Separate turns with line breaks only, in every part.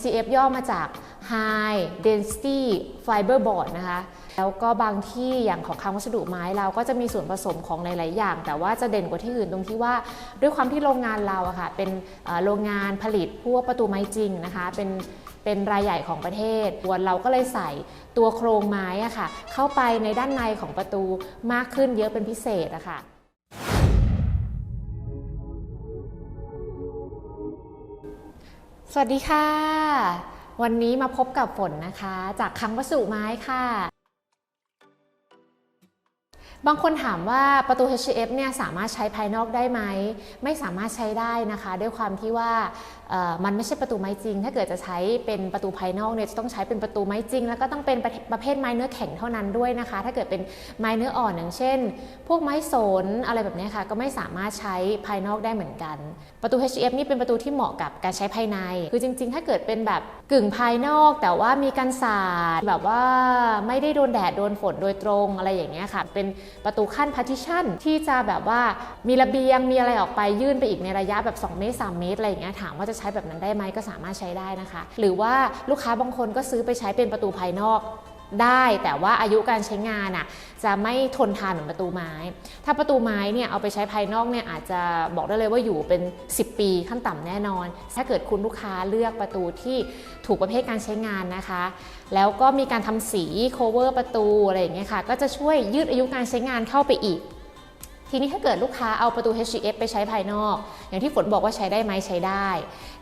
C.F. ย่อมาจาก High Density Fiber Board นะคะ แล้วก็บางที่อย่างของคำวัสดุไม้เราก็จะมีส่วนผสมของหลาย ๆ อย่าง แต่ว่าจะเด่นกว่าที่อื่นตรงที่ว่า ด้วยความที่โรงงานเราอะค่ะ เป็นโรงงานผลิตพวกประตูไม้จริงนะคะ เป็นเป็นรายใหญ่ของประเทศวนเราก็เลยใส่ตัวโครงไม้อะค่ะ เข้าไปในด้านในของประตูมากขึ้นเยอะเป็นพิเศษอะค่ะ สวัสดีค่ะ วันนี้มาพบกับฝนนะคะ จากคังวัสดุไม้ค่ะ บางคนถามว่าประตู HF เนี่ยสามารถใช้ภายนอกได้ไหม ไม่สามารถใช้ได้นะคะ ด้วยความที่ว่ามันไม่ใช่ประตูไม้จริง ถ้าเกิดจะใช้เป็นประตูภายนอกเนี่ยจะต้องใช้เป็นประตูไม้จริง แล้วก็ต้องเป็นประประเภทไม้เนื้อแข็งเท่านั้นด้วยนะคะ ถ้าเกิดเป็นไม้เนื้ออ่อนอย่างเช่น พวกไม้สนอะไรแบบนี้ค่ะก็ไม่สามารถใช้ภายนอกได้เหมือนกัน ประตู HF นี่เป็นประตูที่เหมาะกับการใช้ภายใน คือจริง ๆ ถ้าเกิดเป็นแบบกึ่งภายนอก แต่ว่ามีกันศาสตร์แบบว่าไม่ได้โดนแดดโดนฝนโดยตรงอะไรอย่างเงี้ยค่ะเป็นประตูขั้น partition ที่จะแบบว่ามีระเบียงมีอะไรออกไปยื่นไปอีกในระยะแบบ 2 เมตร 3 เมตรอะไรอย่างเงี้ยถามว่าจะใช้แบบนั้นได้ไหมก็สามารถใช้ได้นะคะ หรือว่าลูกค้าบางคนก็ซื้อไปใช้เป็นประตูภายนอก ได้แต่ว่าอายุการใช้งานอะจะไม่ทนทานเหมือนประตูไม้ ถ้าประตูไม้เนี่ยเอาไปใช้ภายนอกเนี่ยอาจจะบอกได้เลยว่าอยู่เป็น 10 ปีขั้นต่ำแน่นอน ถ้าเกิดคุณลูกค้าเลือกประตูที่ถูกประเภทการใช้งานนะคะ แล้วก็มีการทำสี cover ประตูอะไรอย่างเงี้ยค่ะ ก็จะช่วยยืดอายุการใช้งานเข้าไปอีกทีนี้ถ้าเกิดลูกค้าเอาประตู HGF ไปใช้ภายนอก อย่างที่ฝนบอกว่าใช้ได้ไหมใช้ได้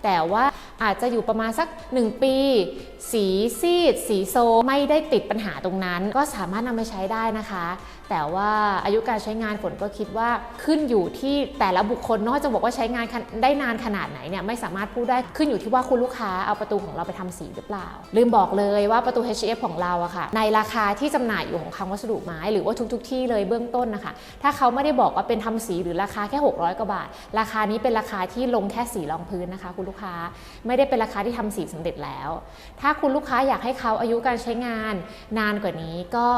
แต่ว่า อาจจะอยู่ประมาณสัก 1 ปี สีซีด สีโซไม่ได้ติดปัญหาตรงนั้น ก็สามารถนำไปใช้ได้นะคะ แต่ว่าอายุการใช้งานฝนก็คิดว่าขึ้นอยู่ที่แต่ละบุคคลนอกจะบอกว่าใช้งานได้นานขนาดไหนเนี่ยไม่สามารถพูดได้ขึ้นอยู่ที่ว่าคุณลูกค้าเอาประตูของเราไปทำสีหรือเปล่า ลืมบอกเลยว่าประตู HF ของเราอะค่ะ ในราคาที่จำหน่ายอยู่ของคำวัสดุไม้ หรือว่าทุกๆทที่เลยเบื้องต้นนะคะ ถ้าเขาไม่ได้บอกว่าเป็นทำสีหรือราคาแค่ 600กว่าบาท ราคานี้เป็นราคาที่ลงแค่สีรองพื้นนะคะ คุณลูกค้าไม่ได้เป็นราคาที่ทำสีสำเร็จแล้ว ถ้าคุณลูกค้าอยากให้เขาอายุการใช้งานนานกว่านี้ก็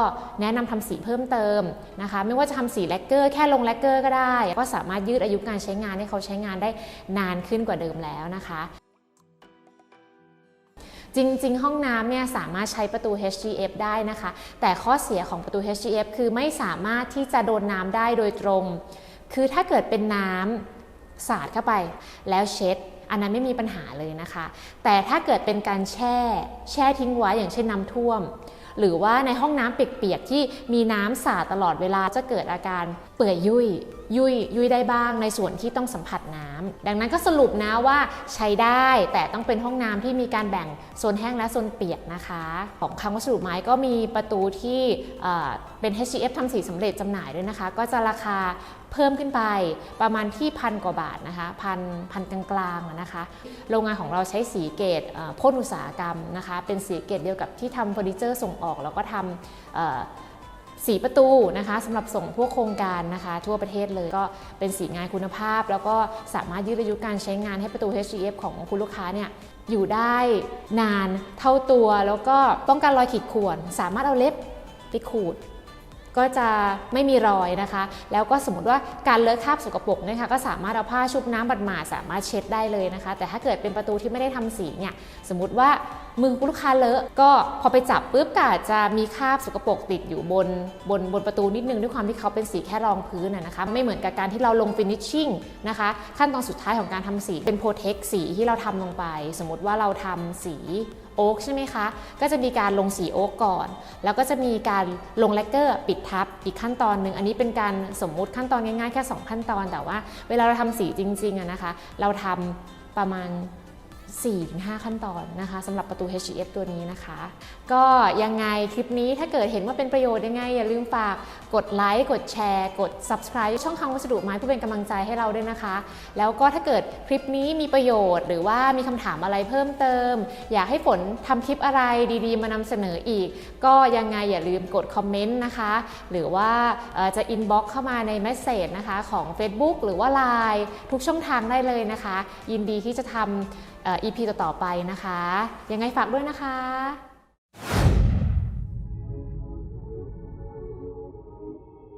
แนะนำทำสีเพิ่มเติมนะคะ ไม่ว่าจะทำสีแลกเกอร์แค่ลงแลกเกอร์ก็ได้ ก็สามารถยืดอายุการใช้งานให้เขาใช้งานได้นานขึ้นกว่าเดิมแล้วนะคะจริง ๆ ห้องน้ำเนี่ยสามารถใช้ประตู HGF ได้นะคะ แต่ข้อเสียของประตู HGF คือไม่สามารถที่จะโดนน้ำได้โดยตรง คือถ้าเกิดเป็นน้ำสาดเข้าไปแล้วเช็ด อันนั้นไม่มีปัญหาเลยนะคะ แต่ถ้าเกิดเป็นการแช่ แช่ทิ้งไว้อย่างเช่นน้ำท่วม หรือว่าในห้องน้ำเปียกๆที่มีน้ำสาดตลอดเวลาจะเกิดอาการเปื่อยยุ่ยยุ่ยยุ่ยได้บ้างในส่วนที่ต้องสัมผัสน้ำดังนั้นก็สรุปนะว่าใช้ได้แต่ต้องเป็นห้องน้ำที่มีการแบ่งโซนแห้งและโซนเปียกนะคะ ของคำวัสดุไม้ก็มีประตูที่เเป็น HCF ทำสีสำเร็จจำหน่ายด้วยนะคะ ก็จะราคาเพิ่มขึ้นไปประมาณที่พันกว่าบาทนะคะพันพันกลางๆนะคะ โรงงานของเราใช้สีเกตพ่นอุตสาหกรรมนะคะ เป็นสีเกตเดียวกับที่ทำเฟอร์นิเจอร์ส่งออก แล้วก็ทำ สีประตูนะคะสำหรับส่งพวกโครงการนะคะ ทั่วประเทศเลยก็เป็นสีงานคุณภาพ แล้วก็สามารถยืดอายุการใช้งานให้ประตู HGF ของคุณลูกค้าเนี่ยอยู่ได้นานเท่าตัว แล้วก็ป้องกันรอยขีดข่วน สามารถเอาเล็บไปขูด ก็จะไม่มีรอยนะคะ แล้วก็สมมติว่าการเลอะคราบสกปรกเนะคะก็สามารถเอาผ้าชุบน้ำบัดหมาสามารถเช็ดได้เลยนะคะ แต่ถ้าเกิดเป็นประตูที่ไม่ได้ทำสีเนี่ยสมมติว่ามือลูกค้าเลอะก็พอไปจับปุ๊บก็อาจจะมีคราบสกปรกติดอยู่บนบนบนประตูนิดนึงด้วยความที่เขาเป็นสีแค่รองพื้นนะนะคะไม่เหมือนกับการที่เราลงฟินิชชิ่งนะคะขั้นตอนสุดท้ายของการทำสีเป็นโปรเทคสีที่เราทำลงไป สมมติว่าเราทำสี โอ๊กใช่ไหมคะ ก็จะมีการลงสีโอ๊กก่อน แล้วก็จะมีการลงแลกเกอร์ปิดทับอีกขั้นตอนหนึ่ง อันนี้เป็นการสมมุติขั้นตอนง่ายๆ แค่ 2 ขั้นตอน แต่ว่าเวลาเราทำสีจริงๆอะนะคะ เราทำประมาณ 4-5 ขั้นตอนนะคะสำหรับประตู HGF ตัวนี้นะคะ ก็ยังไงคลิปนี้ถ้าเกิดเห็นว่าเป็นประโยชน์ยังไง อย่าลืมฝากกดไลค์กดแชร์ กด subscribe ช่องคังวัสดุไม้เพื่อเป็นกำลังใจให้เราด้วยนะคะ แล้วก็ถ้าเกิดคลิปนี้มีประโยชน์ หรือว่ามีคำถามอะไรเพิ่มเติม อยากให้ฝนทำคลิปอะไรดีๆ มานำเสนออีก ก็ยังไงอย่าลืมกดคอมเมนต์นะคะ หรือว่าเอ่อจะ inbox เข้ามาในเมสเซจนะคะของ Facebook หรือว่า Line ทุกช่องทางได้เลยนะคะ ยินดีที่จะทำ EP ต่อๆไปนะคะ ยังไงฝากด้วยนะคะ